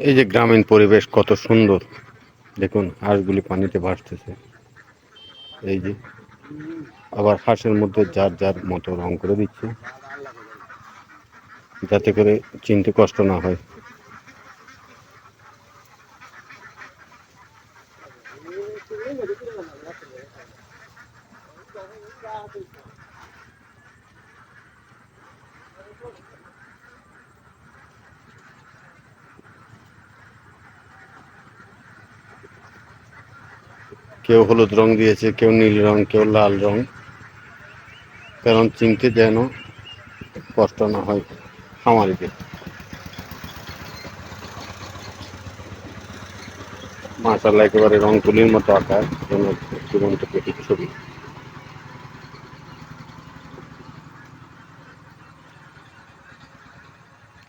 এই যে গ্রামীণ পরিবেশ কত সুন্দর। দেখুন হাঁসগুলি পানিতে ভাসতেছে। এই যে, আবার হাঁসের মধ্যে যার যার মতো রং করে দিচ্ছে। যাতে করে চিনতে কষ্ট না হয়। কেউ হলুদ রং দিয়েছে, কেউ নীল রং, কেউ লাল রং। কারণ চিনতে যেন কষ্ট না হয় খামারিদের। মাসাল্লাহ একেবারে রং তুলির মতো আঁকা যেন জীবন্ত ছবি।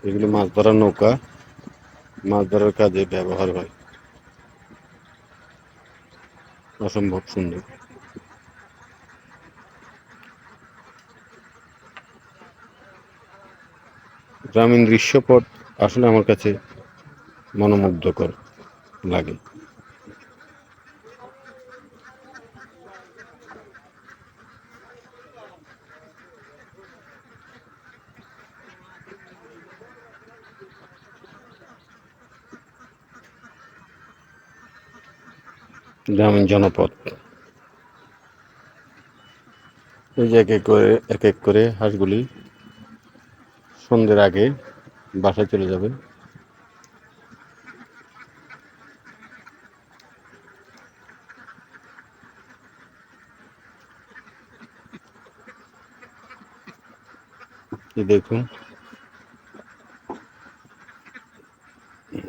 এগুলি মাছ ধরার নৌকা, মাছ ধরার কাজে ব্যবহার হয়। অসম্ভব সুন্দর। গ্রামীণ দৃশ্যপট আসলে আমার কাছে মনোমুগ্ধকর লাগে। গ্রামীণ জনপদ। এই যে এক এক করে, এক এক করে হাঁসগুলি সন্ধ্যের আগে বাসায় চলে যাবে। দেখুন,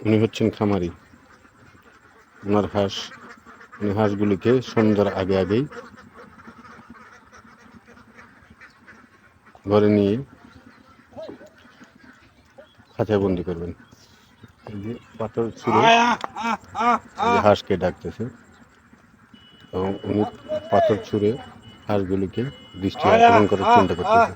উনি হচ্ছেন খামারি। ওনার হাঁস হাঁসগুলিকে সন্ধ্যার আগে আগেই ঘরে নিয়ে খাঁচায় বন্দি করবেন পাথর ছুঁড়ে হাঁসকে ডাকতেছে এবং উনি পাথর ছুঁড়ে হাঁসগুলিকে দৃষ্টি আকর্ষণ করার চিন্তা করতেছে।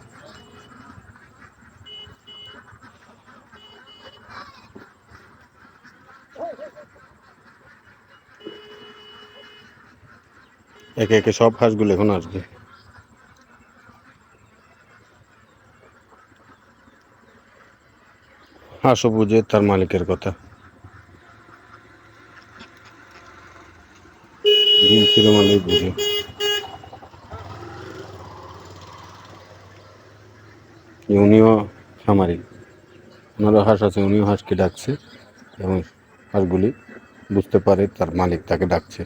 একে একে সব হাঁসগুলো এখন আসবে। হাঁসও বুঝে তার মালিকের কথা। উনিও খামারি। ওনারও হাঁস আছে, উনিও হাঁসকে ডাকছে এবং হাঁসগুলি বুঝতে পারে তার মালিক তাকে ডাকছে।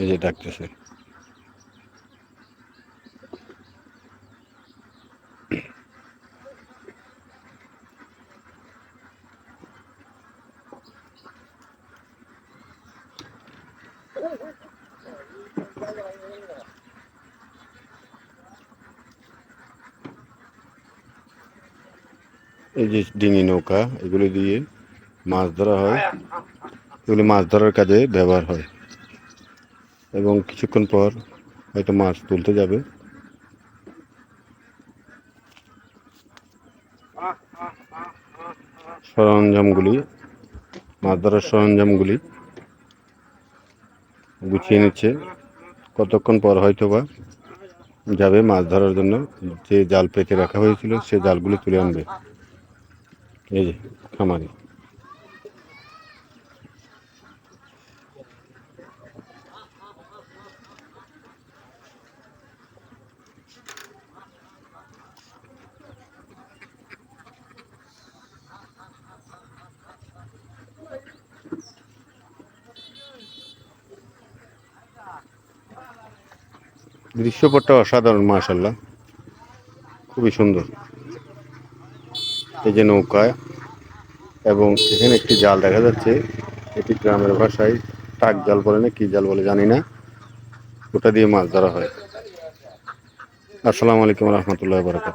এই যে ডাকতেছে। এই যে ডিঙি নৌকা এগুলি দিয়ে মাছ ধরা হয়। এগুলি মাছ ধরার কাজে ব্যবহার হয়। এবং কিছুক্ষণ পর হয়তো মাছ তুলতে যাবে। সরঞ্জামগুলি, মাছ ধরার সরঞ্জামগুলি গুছিয়ে নিচ্ছে। কতক্ষণ পর হয়তো বা যাবে মাছ ধরার জন্য। যে জাল পেতে রাখা হয়েছিল, সে জালগুলি তুলে আনবে। এই যে খামারি। দৃশ্যপটটা অসাধারণ মাশাল্লাহ খুবই সুন্দর। এই যে নৌকায় এবং এখানে একটি জাল দেখা যাচ্ছে। এটি গ্রামের ভাষায় টাক জাল বলে না, কি জাল বলে জানি না। ওটা দিয়ে মাছ ধরা হয়। আসসালামু আলাইকুম রহমতুল্লাহ বারকাত